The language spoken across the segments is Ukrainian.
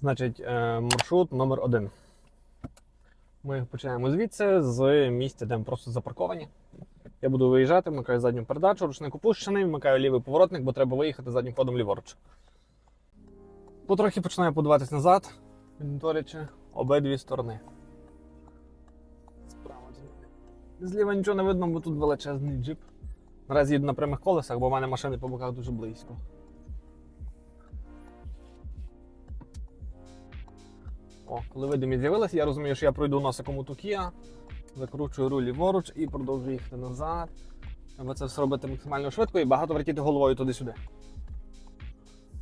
Значить, е, маршрут номер один. Ми починаємо звідси, з місця, де ми просто запарковані. Я буду виїжджати, вмикаю задню передачу, ручник опущений, вмикаю лівий поворотник, бо треба виїхати заднім ходом ліворуч. Потрохи починаю подаватись назад, моніторячи обидві сторони. Справа зліва. Нічого не видно, бо тут величезний джип. Наразі їду на прямих колесах, бо в мене машини по боках дуже близько. О, коли видимість з'явилася, я розумію, що я пройду носиком у Тукія, закручую руль ліворуч і продовжую їхати назад. Треба це все робити максимально швидко і багато вертіти головою туди-сюди.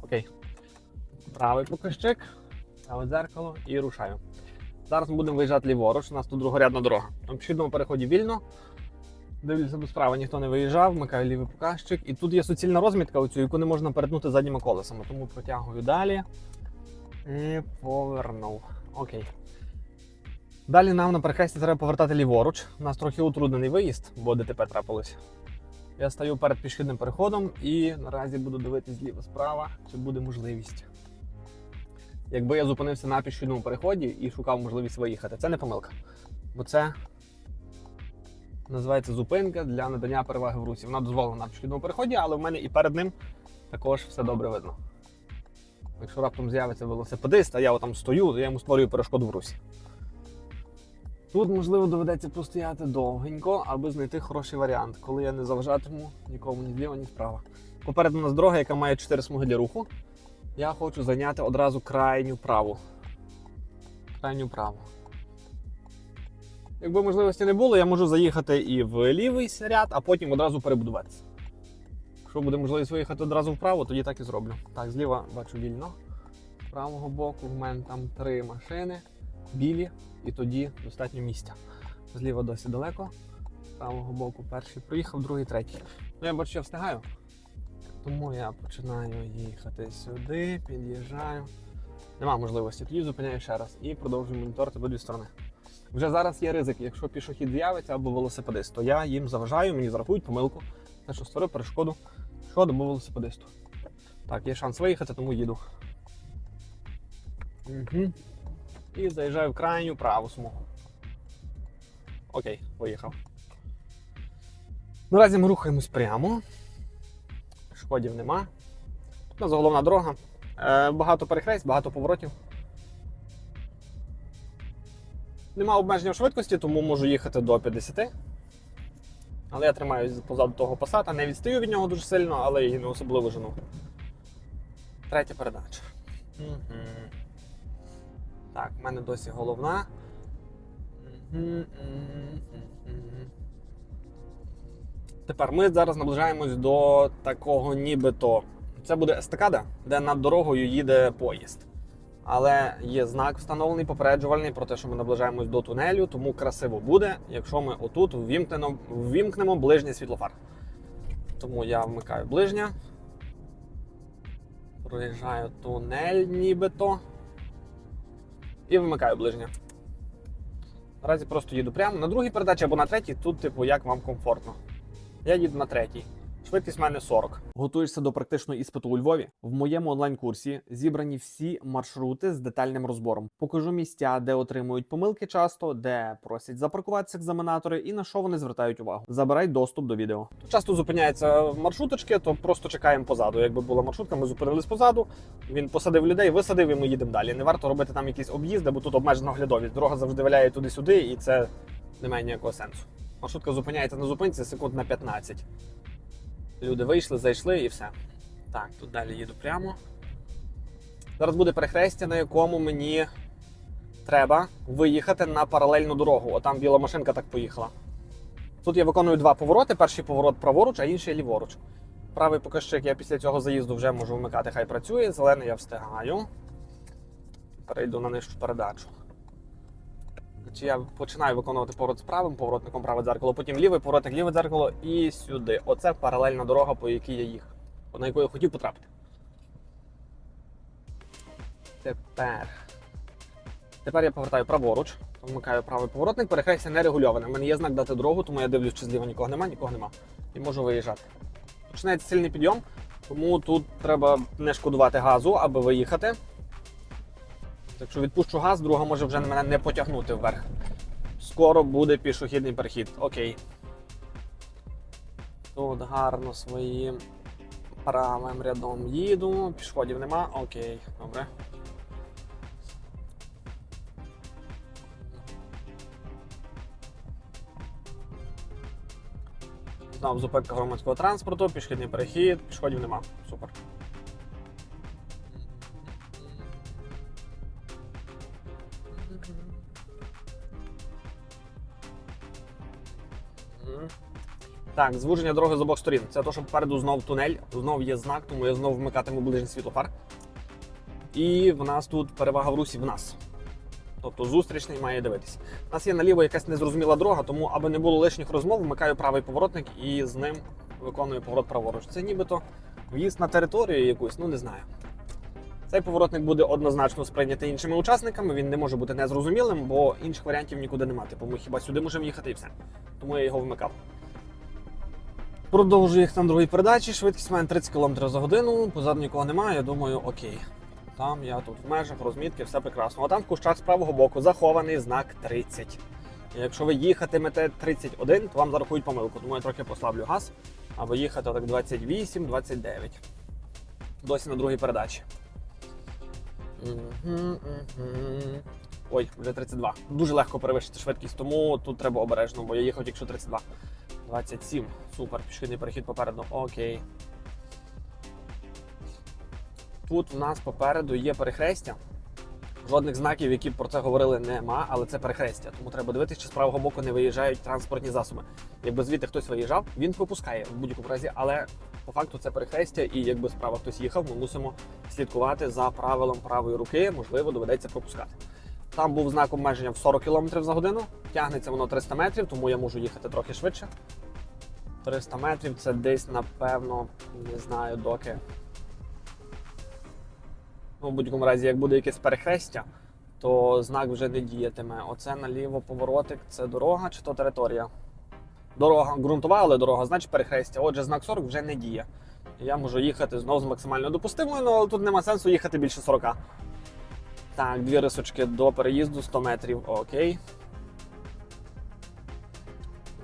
Окей. Правий показчик, праве дзеркало і рушаю. Зараз ми будемо виїжджати ліворуч, у нас тут другорядна дорога. На пішохідному переході вільно. Дивлюся до справи, ніхто не виїжджав, вмикаю лівий показчик. І тут є суцільна розмітка, оцю, яку не можна перетнути задніми колесами, тому протягую далі. І повернув. Окей. Далі нам на перехресті треба повертати ліворуч. У нас трохи утруднений виїзд, бо ДТП трапилось. Я стою перед пішохідним переходом і наразі буду дивитися зліва справа, чи буде можливість. Якби я зупинився на пішохідному переході і шукав можливість виїхати, це не помилка. Бо це називається зупинка для надання переваги в русі. Вона дозволена на пішохідному переході, але в мене і перед ним також все добре видно. Якщо раптом з'явиться велосипедист, а я там стою, то я йому створюю перешкоду в русі. Тут, можливо, доведеться постояти довгенько, аби знайти хороший варіант, коли я не заважатиму нікому ні зліва, ні справа. Попереду нас дорога, яка має 4 смуги для руху. Я хочу зайняти одразу крайню праву. Крайню праву. Якби можливості не було, я можу заїхати і в лівий ряд, а потім одразу перебудуватися. Якщо буде можливість виїхати одразу вправо, тоді так і зроблю. Так, зліва бачу вільно. З правого боку в мене там три машини, білі, і тоді достатньо місця. Зліва досі далеко. З правого боку перший проїхав, другий, третій. Ну я бачу, я встигаю. Тому я починаю їхати сюди, під'їжджаю. Нема можливості, тоді зупиняю ще раз і продовжую моніторити обидві сторони. Вже зараз є ризик, якщо пішохід з'явиться або велосипедист, то я їм заважаю, мені зарахують помилку, те, що створив перешкоду пішоходу або велосипедисту. Так, є шанс виїхати, тому їду. Угу. І заїжджаю в крайню праву смугу. Окей, виїхав. Наразі ми рухаємось прямо. Пішоходів нема. У нас головна дорога. Е, багато перехресть, багато поворотів. Нема обмеження в швидкості, тому можу їхати до 50. Але я тримаюсь позаду того пасата, не відстаю від нього дуже сильно, але і не особливо жену. Третя передача. Угу. Так, в мене досі головна. Тепер ми зараз наближаємось до такого нібито. Це буде естакада, де над дорогою їде поїзд. Але є знак встановлений попереджувальний про те, що ми наближаємось до тунелю, тому красиво буде, якщо ми отут ввімкнемо, ввімкнемо ближнє світлофар. Тому я вмикаю ближнє. Проїжджаю тунель нібито. І вимикаю ближнє. Наразі просто їду прямо на другій передачі або на третій, тут, типу, як вам комфортно. Я їду на третій. Швидкість в мене 40. Готуєшся до практичного іспиту у Львові? В моєму онлайн-курсі зібрані всі маршрути з детальним розбором. Покажу місця, де отримують помилки часто, де просять запаркуватися екзаменатори і на що вони звертають увагу. Забирай доступ до відео. Часто зупиняються маршруточки, то просто чекаємо позаду. Якби була маршрутка, ми зупинились позаду. Він посадив людей, висадив, і ми їдемо далі. Не варто робити там якісь об'їзди, бо тут обмежена оглядовість. Дорога завжди виляє туди-сюди, і це не має ніякого сенсу. Маршрутка зупиняється на зупинці секунд на 15. Люди вийшли, зайшли і все. Так, тут далі їду прямо. Зараз буде перехрестя, на якому мені треба виїхати на паралельну дорогу. Отам біла машинка так поїхала. Тут я виконую два повороти. Перший поворот праворуч, а інший ліворуч. Правий показчик я після цього заїзду вже можу вмикати, хай працює. Зелений я встигаю. Перейду на нижчу передачу. Чи я починаю виконувати поворот з правим поворотником праве дзеркало, потім лівий поворотник, ліве дзеркало і сюди. Оце паралельна дорога, по якій я їхав, на яку я хотів потрапити. Тепер. Тепер я повертаю праворуч, вмикаю правий поворотник, перехрестя не регульоване. У мене є знак дати дорогу, тому я дивлюсь, чи зліва нікого нема, нікого нема. І можу виїжджати. Починається сильний підйом, тому тут треба не шкодувати газу, аби виїхати. Якщо відпущу газ, друга може вже мене не потягнути вверх. Скоро буде пішохідний перехід. Окей. Тут гарно своїм правим рядом їду. Пішходів нема. Окей, добре. Знову зупинка громадського транспорту, пішохідний перехід, пішходів нема. Супер. Так, звуження дороги з обох сторін. Це то, що попереду знов тунель, знов є знак, тому я знов вмикатиму ближній світлофар. І в нас тут перевага в русі в нас. Тобто зустрічний має дивитися. У нас є наліво якась незрозуміла дорога, тому аби не було лишніх розмов, вмикаю правий поворотник і з ним виконую поворот праворуч. Це нібито в'їзд на територію якусь, ну не знаю. Цей поворотник буде однозначно сприйнятий іншими учасниками, він не може бути незрозумілим, бо інших варіантів нікуди немає. Типу ми хіба сюди можемо їхати і все. Тому я його вмикав. Продовжую їх на другій передачі. Швидкість має 30 км за годину. Позаду нікого немає. Я думаю, окей. Там я тут в межах розмітки, все прекрасно. А там в кущах з правого боку захований знак 30. І якщо ви їхатимете 31, то вам зарахують помилку. Тому я трохи послаблю газ, аби їхати так 28-29. Досі на другій передачі. Ой, вже 32. Дуже легко перевищити швидкість, тому тут треба обережно, бо я їхав тільки що 32. 27. Супер, пішохідний перехід попереду. Окей. Тут в нас попереду є перехрестя. Жодних знаків, які б про це говорили, нема, але це перехрестя. Тому треба дивитися, чи з правого боку не виїжджають транспортні засоби. Якби звідти хтось виїжджав, він пропускає в будь-якому разі, але по факту це перехрестя, і якби справа хтось їхав, ми мусимо слідкувати за правилом правої руки, можливо, доведеться пропускати. Там був знак обмеження в 40 км за годину, тягнеться воно 300 метрів, тому я можу їхати трохи швидше. 300 метрів це десь, напевно, не знаю доки. Ну, в будь-якому разі, як буде якесь перехрестя, то знак вже не діятиме. Оце наліво поворотик, це дорога чи то територія. Дорога ґрунтова, але дорога, значить перехрестя. Отже, знак 40 вже не діє. Я можу їхати знову з максимально допустимою, ну, але тут нема сенсу їхати більше 40. Так, дві рисочки до переїзду 100 метрів. Окей.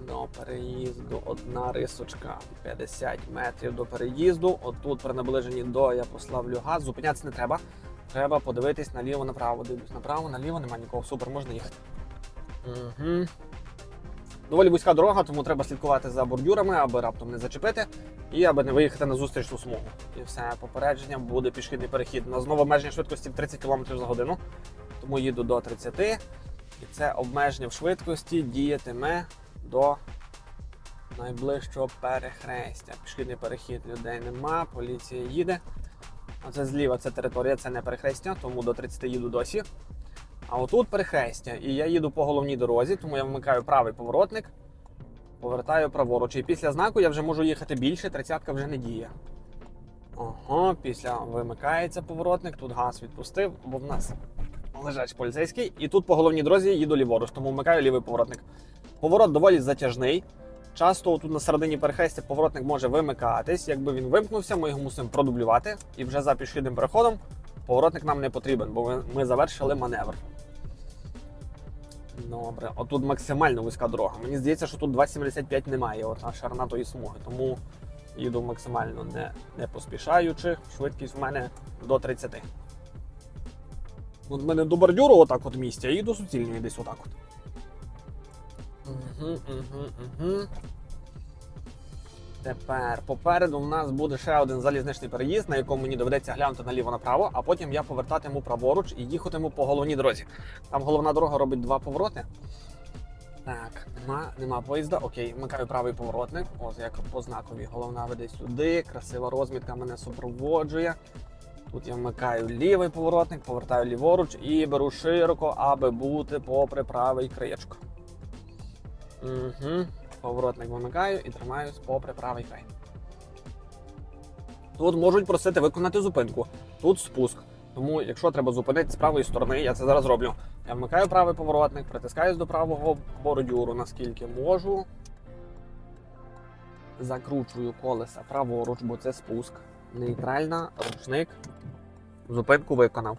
До переїзду одна рисочка 50 метрів до переїзду. Отут при наближенні до я пославлю газ. Зупинятися не треба. Треба подивитись наліво направо. Дивлюсь направо, наліво, нема нікого. Супер, можна їхати. Угу. Доволі вузька дорога, тому треба слідкувати за бордюрами, аби раптом не зачепити, і аби не виїхати на зустрічну смугу. І все, попередження буде пішохідний перехід. На знову обмеження швидкості в 30 км за годину. Тому їду до 30. І це обмеження в швидкості діятиме до найближчого перехрестя. Пішохідний перехід людей нема, поліція їде. Оце зліва це територія, це не перехрестя, тому до 30 їду досі. А отут перехрестя, і я їду по головній дорозі, тому я вмикаю правий поворотник, повертаю праворуч. І після знаку я вже можу їхати більше, тридцятка вже не діє. Ого, після вимикається поворотник, тут газ відпустив, бо в нас лежач поліцейський. І тут по головній дорозі їду ліворуч, тому вмикаю лівий поворотник. Поворот доволі затяжний. Часто тут на середині перехрестя поворотник може вимикатись. Якби він вимкнувся, ми його мусимо продублювати. І вже за пішохідним переходом поворотник нам не потрібен, бо ми- завершили маневр. Добре, отут максимально вузька дорога. Мені здається, що тут 2,75 немає, от а шарнатої тої смуги. Тому їду максимально не, не поспішаючи. Швидкість в мене до 30. От в мене до бордюру отак от місця, і до суцільної десь отак от. Угу, угу, угу. Тепер попереду в нас буде ще один залізничний переїзд, на якому мені доведеться глянути наліво-направо, а потім я повертатиму праворуч і їхатиму по головній дорозі. Там головна дорога робить два повороти. Так, нема, нема поїзда. Окей, вмикаю правий поворотник. Ось як по знакові. Головна веде сюди, красива розмітка мене супроводжує. Тут я вмикаю лівий поворотник, повертаю ліворуч і беру широко, аби бути попри правий краєчко. Угу. Поворотник вимикаю і тримаюсь попри правий край. Тут можуть просити виконати зупинку. Тут спуск. Тому, якщо треба зупинити з правої сторони, я це зараз роблю. Я вмикаю правий поворотник, притискаюсь до правого бордюру, наскільки можу. Закручую колеса праворуч, бо це спуск. Нейтральна, ручник. Зупинку виконав.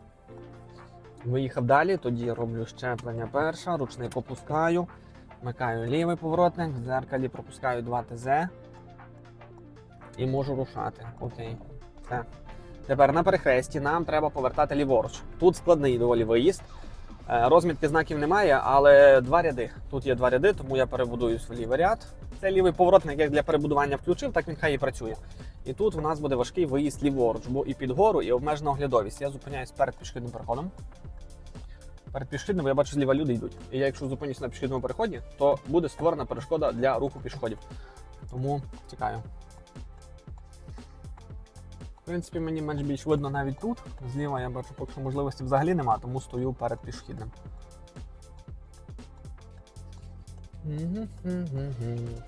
Виїхав далі, тоді роблю щеплення перша, ручний попускаю, вмикаю лівий поворотник, в дзеркалі пропускаю 2 ТЗ і можу рушати. Окей. Все. Тепер на перехресті нам треба повертати ліворуч. Тут складний доволі виїзд. Е, Розмітки знаків немає, але два ряди. Тут є два ряди, тому я перебудую в лівий ряд. Це лівий поворотник, як для перебудування включив, так він хай і працює. І тут у нас буде важкий виїзд ліворуч, бо і під гору, і обмежена оглядовість. Я зупиняюсь перед пішохідним переходом. Перед пішохідним я бачу, зліва люди йдуть. І я, якщо зупинюсь на пішохідному переході, то буде створена перешкода для руху пішоходів. Тому чекаю. В принципі, мені менш більш видно навіть тут. Зліва я бачу, поки що можливості взагалі нема, тому стою перед пішохідним.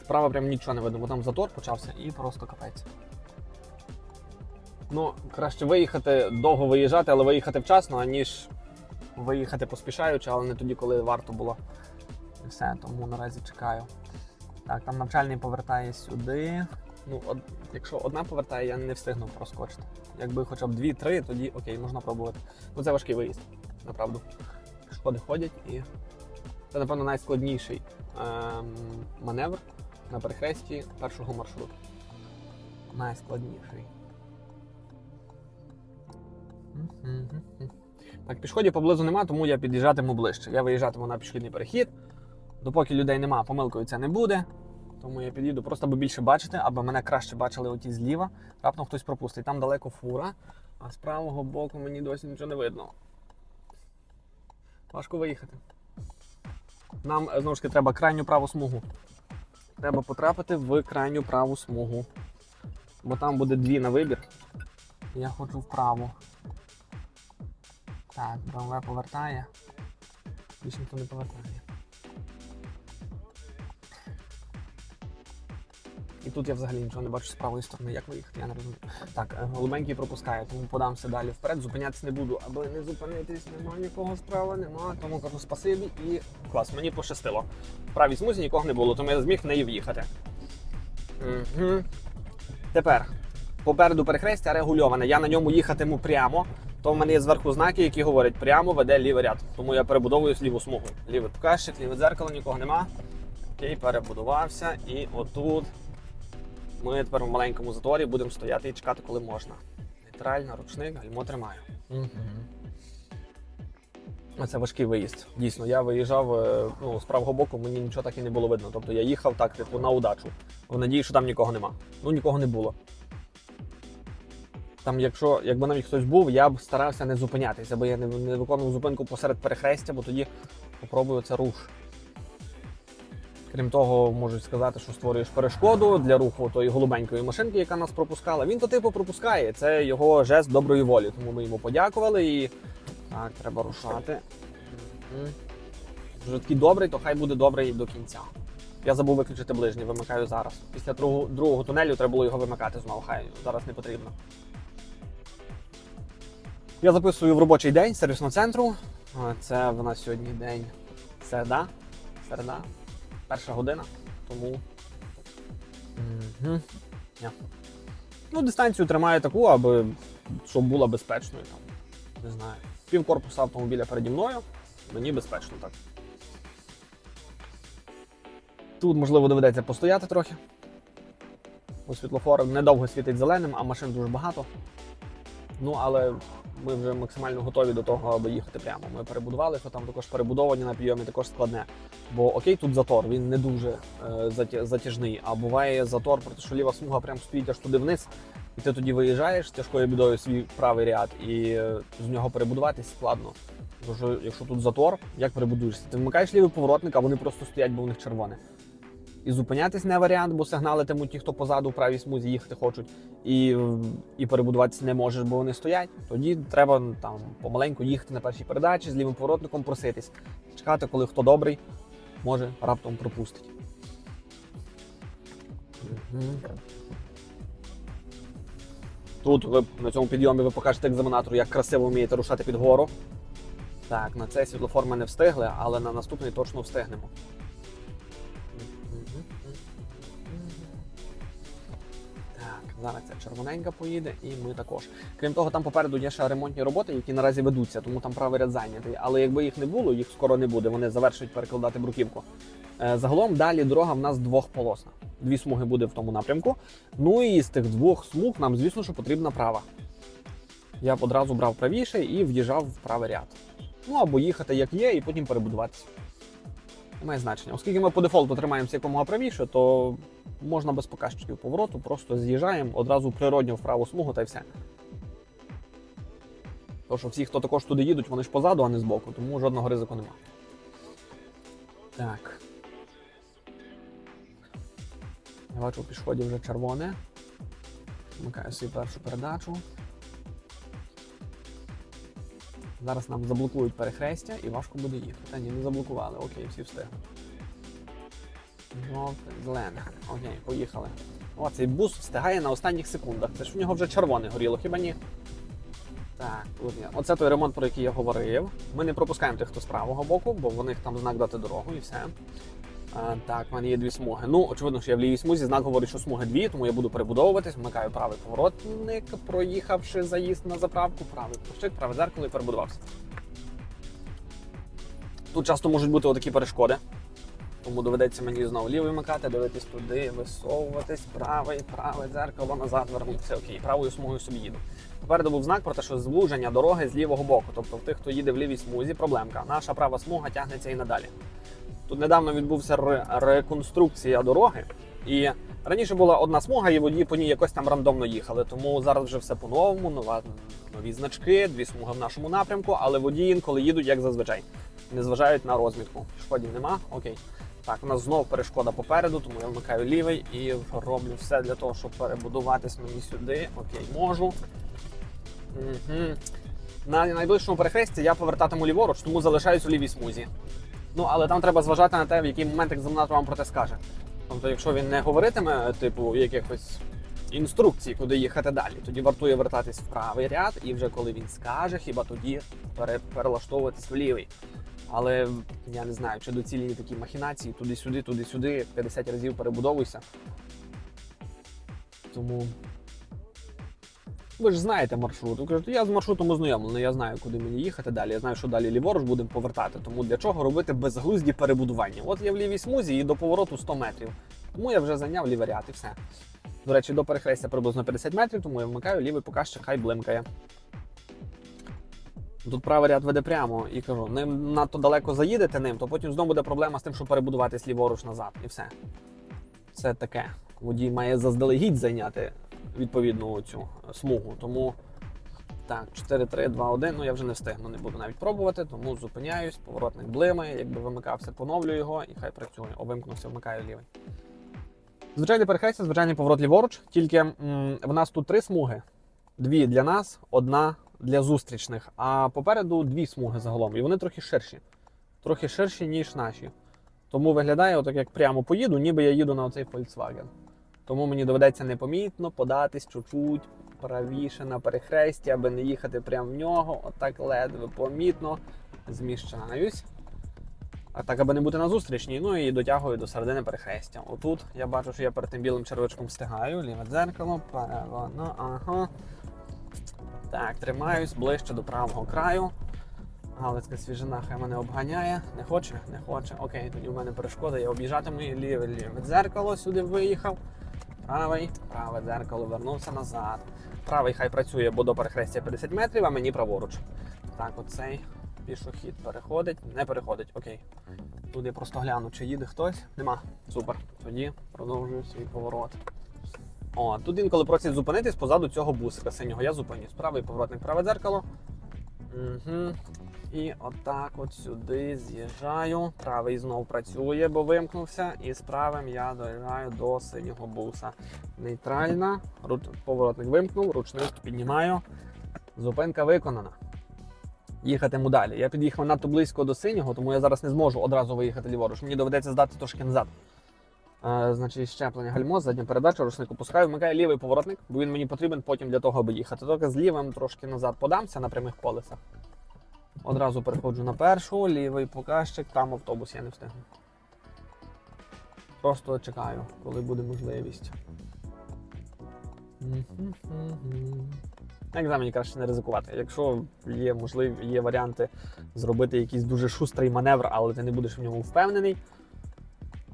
Справа прям нічого не видно, бо там затор почався і просто капець. Ну, краще виїхати, довго виїжджати, але виїхати вчасно, аніж виїхати поспішаючи, але не тоді, коли варто було. І все, тому наразі чекаю. Так, там навчальний повертає сюди. Ну, од... якщо одна повертає, я не встигну проскочити. Якби хоча б дві-три, тоді окей, можна пробувати. Ну це важкий виїзд, направду. Пішоходи ходять і це, напевно, найскладніший ем, маневр на перехресті першого маршруту. Найскладніший. Мгм. Так, пішоходів поблизу нема, тому я під'їжджатиму ближче. Я виїжджатиму на пішохідний перехід. Допоки людей нема, помилкою це не буде. Тому я під'їду просто аби більше бачити, аби мене краще бачили оті зліва. Раптом хтось пропустить. Там далеко фура, а з правого боку мені досі нічого не видно. Важко виїхати. Нам е, знову ж таки треба крайню праву смугу. Треба потрапити в крайню праву смугу. Бо там буде дві на вибір. Я хочу вправо. Так, БМВ повертає. Більше ніхто не повертає. І тут я взагалі нічого не бачу з правої сторони, як виїхати, я не розумію. Так, е, голубенький пропускає, тому подамся далі вперед, зупинятися не буду, аби не зупинитись, нема нікого справа, нема. Тому кажу спасибі і клас, мені пощастило. В правій смузі нікого не було, тому я зміг в неї в'їхати. Угу. Тепер попереду перехрестя регульоване. Я на ньому їхатиму прямо. То в мене є зверху знаки, які говорять прямо веде лівий ряд. Тому я перебудовую ліву смугу. Лівий показчик, ліве дзеркало, нікого нема. Окей, перебудувався. І отут ми тепер в маленькому заторі будемо стояти і чекати, коли можна. Нейтрально, ручник, гальмо тримаю. Угу. Це важкий виїзд. Дійсно, я виїжджав е, ну, з правого боку, мені нічого так і не було видно. Тобто я їхав так, типу, на удачу. В надії, що там нікого нема. Ну нікого не було. Там, якщо якби навіть хтось був, я б старався не зупинятися, бо я не, не виконував зупинку посеред перехрестя, бо тоді попробую це руш. Крім того, можуть сказати, що створюєш перешкоду для руху тої голубенької машинки, яка нас пропускала. Він то типу пропускає. Це його жест доброї волі. Тому ми йому подякували і так, треба рушати. Вже такий добрий, то хай буде добрий до кінця. Я забув виключити ближній, вимикаю зараз. Після другого, другого тунелю треба було його вимикати знову. Хай зараз не потрібно. Я записую в робочий день сервісного центру. Це в нас сьогодні день середа. Середа. Перша година. Тому. Угу. Ну, дистанцію тримаю таку, аби щоб була безпечною. Там, не знаю. Пів корпуса автомобіля переді мною. Мені безпечно так. Тут, можливо, доведеться постояти трохи. Бо світлофор недовго світить зеленим, а машин дуже багато. Ну, але ми вже максимально готові до того, аби їхати прямо. Ми перебудували, що там також перебудовані на підйомі також складне. Бо окей, тут затор, він не дуже е, затяжний. А буває затор, проте що ліва смуга прям стоїть аж туди вниз, і ти тоді виїжджаєш з тяжкою бідою свій правий ряд, і е, з нього перебудуватись складно. Тому що якщо тут затор, як перебудуєшся? Ти вмикаєш лівий поворотник, а вони просто стоять, бо у них червоне. І зупинятись не варіант, бо сигналитимуть ті, хто позаду в правій смузі їхати хочуть, і, і перебудуватися не можеш, бо вони стоять. Тоді треба там помаленьку їхати на першій передачі з лівим поворотником, проситись, чекати, коли хто добрий, може раптом пропустить. Тут ви на цьому підйомі ви покажете екзаменатору, як красиво вмієте рушати під гору. Так, на цей світлофор ми не встигли, але на наступний точно встигнемо. Зараз ця червоненька поїде, і ми також. Крім того, там попереду є ще ремонтні роботи, які наразі ведуться, тому там правий ряд зайнятий. Але якби їх не було, їх скоро не буде. Вони завершують перекладати бруківку. Е, Загалом далі дорога в нас двохполосна. Дві смуги буде в тому напрямку. Ну і з тих двох смуг нам, звісно, що потрібна права. Я б одразу брав правіше і в'їжджав в правий ряд. Ну або їхати як є, і потім перебудуватися. Немає значення. Оскільки ми по дефолту тримаємося якомога правіше, то можна без показчиків повороту, просто з'їжджаємо одразу природньо в праву смугу та й все. Тому що всі, хто також туди їдуть, вони ж позаду, а не збоку, тому жодного ризику нема. Так. Я бачу у пішоді вже червоне. Вмикаю свою першу передачу. Зараз нам заблокують перехрестя і важко буде їхати. Та ні, не заблокували. Окей, всі встигли. Зелене. Окей, поїхали. О, цей бус встигає на останніх секундах. Це ж в нього вже червоне горіло, хіба ні? Так. Оце той ремонт, про який я говорив. Ми не пропускаємо тих, хто з правого боку, бо в них там знак дати дорогу і все. Так, в мене є дві смуги. Ну, очевидно, що я в лівій смузі, знак говорить, що смуги дві, тому я буду перебудовуватись, вмикаю правий поворотник, проїхавши заїзд на заправку, правий площик, праве зеркало і перебудувався. Тут часто можуть бути отакі перешкоди. Тому доведеться мені знову лівий вмикати, дивитись туди, висовуватись, правий, праве дзеркало, назад вернутися. Окей, правою смугою собі їду. Попереду був знак про те, що звуження дороги з лівого боку. Тобто в тих, хто їде в лівій смузі, проблемка. Наша права смуга тягнеться і надалі. Тут недавно відбувся реконструкція дороги, і раніше була одна смуга, і водії по ній якось там рандомно їхали. Тому зараз вже все по-новому, нова, нові значки, дві смуги в нашому напрямку, але водії інколи їдуть як зазвичай. Не зважають на розмітку. Шкодів нема, окей. Так, у нас знов перешкода попереду, тому я вмикаю лівий і роблю все для того, щоб перебудуватись мені сюди. Окей, можу. Угу. На найближчому перехресті я повертатиму ліворуч, тому залишаюсь у лівій смузі. Ну, але там треба зважати на те, в який момент екзаменатор вам про те скаже. Тобто, якщо він не говоритиме, типу, якихось інструкцій, куди їхати далі, тоді вартує вертатись в правий ряд, і вже коли він скаже, хіба тоді пере- перелаштовуватись в лівий. Але я не знаю, чи доцільні такі махінації туди-сюди, туди-сюди, 50 разів перебудовуйся. Тому. Ви ж знаєте маршрут. Ви кажете, я з маршрутом ознайомлений, я знаю, куди мені їхати далі. Я знаю, що далі ліворуч будемо повертати. Тому для чого робити безглузді перебудування? От я в лівій смузі і до повороту 100 метрів. Тому я вже зайняв лівий ряд і все. До речі, до перехрестя приблизно 50 метрів, тому я вмикаю лівий показчик, хай блимкає. Тут правий ряд веде прямо і кажу, ним надто далеко заїдете ним, то потім знову буде проблема з тим, щоб перебудуватись ліворуч назад. І все. Це таке. Водій має заздалегідь зайняти відповідну цю смугу. Тому так, 4, 3, 2, 1. Ну я вже не встигну, не буду навіть пробувати, тому зупиняюсь, поворотник блимає, якби вимикався, поновлюю його і хай працює. О, вмикаю лівий. Звичайне перехрестя, звичайний поворот ліворуч, тільки м, в нас тут три смуги. Дві для нас, одна для зустрічних. А попереду дві смуги загалом. І вони трохи ширші. Трохи ширші, ніж наші. Тому виглядає, отак як прямо поїду, ніби я їду на оцей Volkswagen. Тому мені доведеться непомітно податись чуть-чуть правіше на перехресті, аби не їхати прямо в нього. Отак ледве помітно зміщаюсь. А так, аби не бути на зустрічній, ну і дотягую до середини перехрестя. Отут я бачу, що я перед тим білим червячком встигаю, ліве дзеркало, право, ну, ага. Так, тримаюсь ближче до правого краю. Галицька свіжина хай мене обганяє. Не хоче? Не хоче. Окей, тоді в мене перешкода, я об'їжджатиму ліве ліве дзеркало, сюди виїхав. Правий, праве дзеркало, вернувся назад. Правий хай працює, бо до перехрестя 50 метрів, а мені праворуч. Так, оцей пішохід переходить, не переходить. Окей. Тут я просто гляну, чи їде хтось. Нема. Супер. Тоді продовжую свій поворот. О, тут інколи просять зупинитись позаду цього бусика синього. Я зупинюсь. Правий поворотник, праве дзеркало. Угу. І отак от сюди з'їжджаю. Правий знов працює, бо вимкнувся. І з правим я доїжджаю до синього буса. Нейтральна. Поворотник вимкнув, ручник піднімаю. Зупинка виконана. Їхатиму далі. Я під'їхав надто близько до синього, тому я зараз не зможу одразу виїхати ліворуч. Мені доведеться здати трошки назад. Е, значить, щеплення гальмо, задня передача, ручник опускаю, вмикаю лівий поворотник, бо він мені потрібен потім для того, аби їхати. Тільки з лівим трошки назад подамся на прямих колесах. Одразу переходжу на першу, лівий показчик, там автобус я не встигну. Просто чекаю, коли буде можливість. Екзамені краще не ризикувати. Якщо є можливі, є варіанти зробити якийсь дуже шустрий маневр, але ти не будеш в ньому впевнений.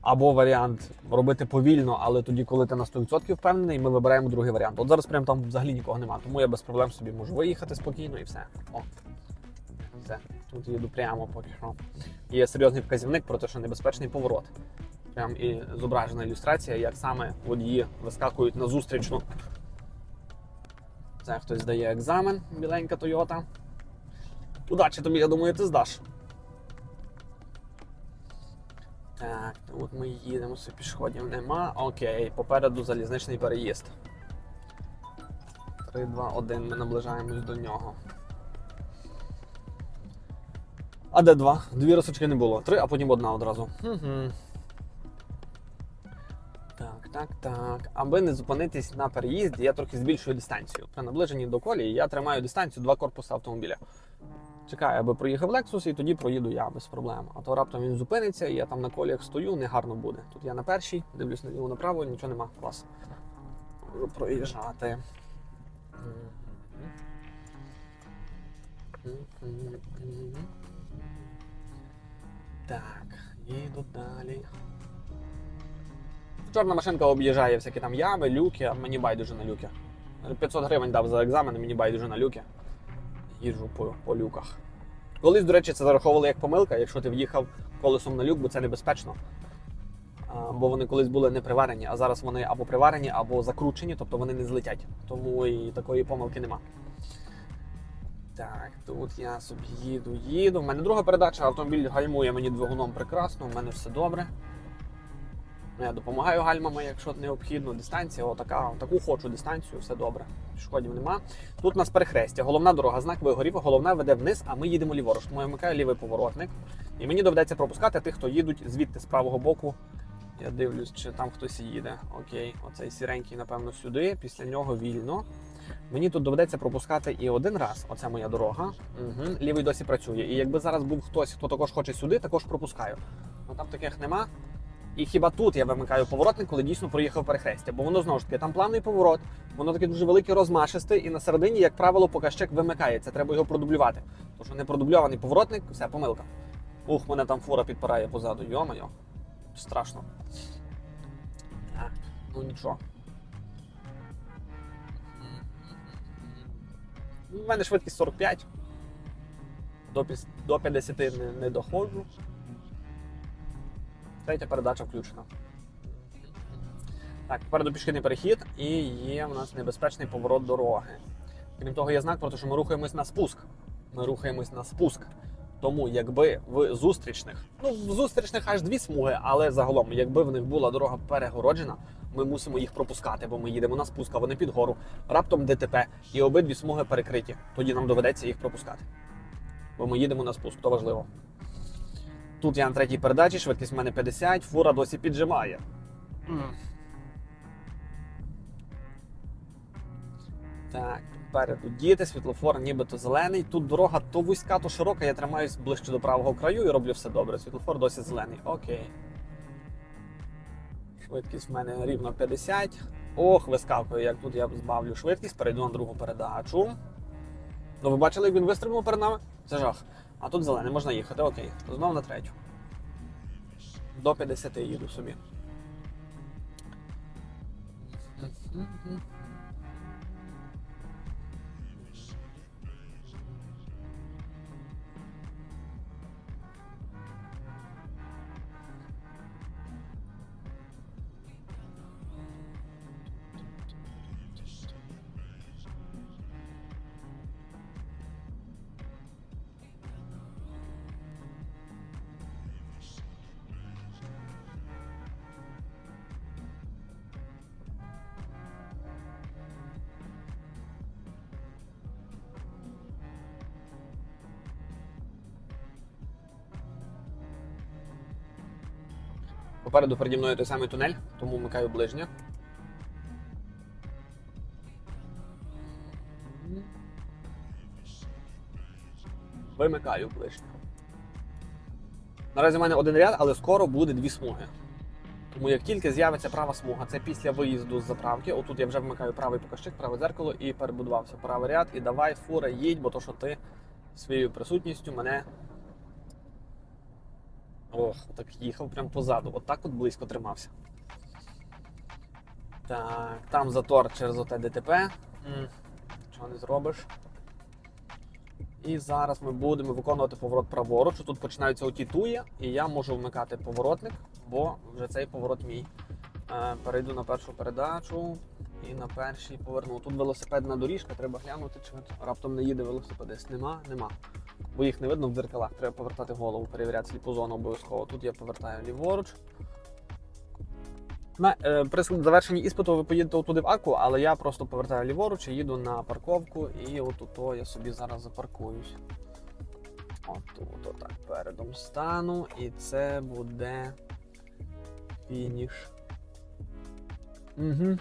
Або варіант робити повільно, але тоді, коли ти на 100% впевнений, ми вибираємо другий варіант. От зараз прям там взагалі нікого немає, тому я без проблем собі можу виїхати спокійно і все. О, все. Тут їду прямо поки що. Є серйозний вказівник про те, що небезпечний поворот. Прям і зображена ілюстрація, як саме водії вискакують на зустрічну. Це хтось здає екзамен, біленька Тойота. Удачі тобі, я думаю, ти здаш. Так, от ми їдемо, все пішоходів нема. Окей, попереду залізничний переїзд. 3, 2, 1, ми наближаємось до нього. А де два? Дві росочки не було. Три, а потім одна одразу. Угу. Так, так, так. Аби не зупинитись на переїзді, я трохи збільшую дистанцію. При наближенні до колії я тримаю дистанцію два корпуси автомобіля. Чекаю, аби проїхав Lexus, і тоді проїду я без проблем. А то раптом він зупиниться, і я там на коліях стою, негарно буде. Тут я на першій, дивлюсь наліво направо, нічого нема. Клас. Можу проїжджати. Так, їду далі. Чорна машинка об'їжджає всякі там ями, люки, а мені байдуже на люки. 500 гривень дав за екзамен, мені байдуже на люки. Їжджу по, по люках. Колись, до речі, це зараховували як помилка, якщо ти в'їхав колесом на люк, бо це небезпечно. А, бо вони колись були не приварені, а зараз вони або приварені, або закручені, тобто вони не злетять. Тому і такої помилки нема. Так, тут я собі їду, їду. У мене друга передача, автомобіль гальмує мені двигуном прекрасно, у мене все добре. Я допомагаю гальмами, якщо необхідно. Дистанція, отака, таку хочу дистанцію, все добре. Пішходів нема. Тут у нас перехрестя. Головна дорога, знак вигорів, головна веде вниз, а ми їдемо ліворуч. Тому я вмикаю лівий поворотник. І мені доведеться пропускати тих, хто їдуть звідти з правого боку. Я дивлюсь, чи там хтось їде. Окей, оцей сіренький, напевно, сюди. Після нього вільно. Мені тут доведеться пропускати і один раз. Оце моя дорога. Угу. Лівий досі працює. І якби зараз був хтось, хто також хоче сюди, також пропускаю. Ну там таких нема. І хіба тут я вимикаю поворотник, коли дійсно проїхав перехрестя. Бо воно знову ж таки там плавний поворот, воно таке дуже велике розмашисте, і на середині, як правило, показчик вимикається. Треба його продублювати. Тому що непродубльований поворотник, все помилка. Ух, мене там фура підпирає позаду. Йо-моє. Страшно. Ну нічого. У мене швидкість 45. До, до 50 не, не доходжу. Третя передача включена. Так, попереду пішохідний перехід і є у нас небезпечний поворот дороги. Крім того, є знак про те, що ми рухаємось на спуск. Ми рухаємось на спуск. Тому, якби в зустрічних, ну в зустрічних аж дві смуги, але загалом, якби в них була дорога перегороджена, ми мусимо їх пропускати, бо ми їдемо на спуск, а вони під гору, раптом ДТП, і обидві смуги перекриті. Тоді нам доведеться їх пропускати. Бо ми їдемо на спуск, то важливо. Тут я на третій передачі, швидкість в мене 50, фура досі піджимає. Так, попереду діти, світлофор нібито зелений. Тут дорога то вузька, то широка, я тримаюсь ближче до правого краю і роблю все добре. Світлофор досі зелений. Окей. Швидкість в мене рівно 50. Ох, вискакує, як тут я збавлю швидкість, перейду на другу передачу. Ну, ви бачили, як він вистрибнув перед нами? Це жах. А тут зелене, можна їхати, окей. Знову на третю. До 50 їду собі. Попереду переді мною той самий тунель, тому вмикаю ближнє. Вимикаю ближнє. Наразі в мене один ряд, але скоро буде дві смуги. Тому як тільки з'явиться права смуга, це після виїзду з заправки. Отут я вже вмикаю правий показчик, праве дзеркало і перебудувався правий ряд. І давай, фура, їдь, бо то, що ти своєю присутністю мене. Ох, так їхав прям позаду. Отак от близько тримався. Так, там затор через оте ДТП. Чого не зробиш? І зараз ми будемо виконувати поворот праворуч. Тут починаються оті туї, і я можу вмикати поворотник, бо вже цей поворот мій. Е, Перейду на першу передачу і на першій поверну. Тут велосипедна доріжка, треба глянути, чи раптом не їде велосипедист. Нема, нема. Бо їх не видно в дзеркалах, треба повертати голову, перевіряти сліпу зону обов'язково. Тут я повертаю ліворуч. На, е, при завершенні іспиту ви поїдете туди в Аку, але я просто повертаю ліворуч і їду на парковку, і от ото я собі зараз запаркуюсь. От отак передом стану, і це буде фініш. Угу.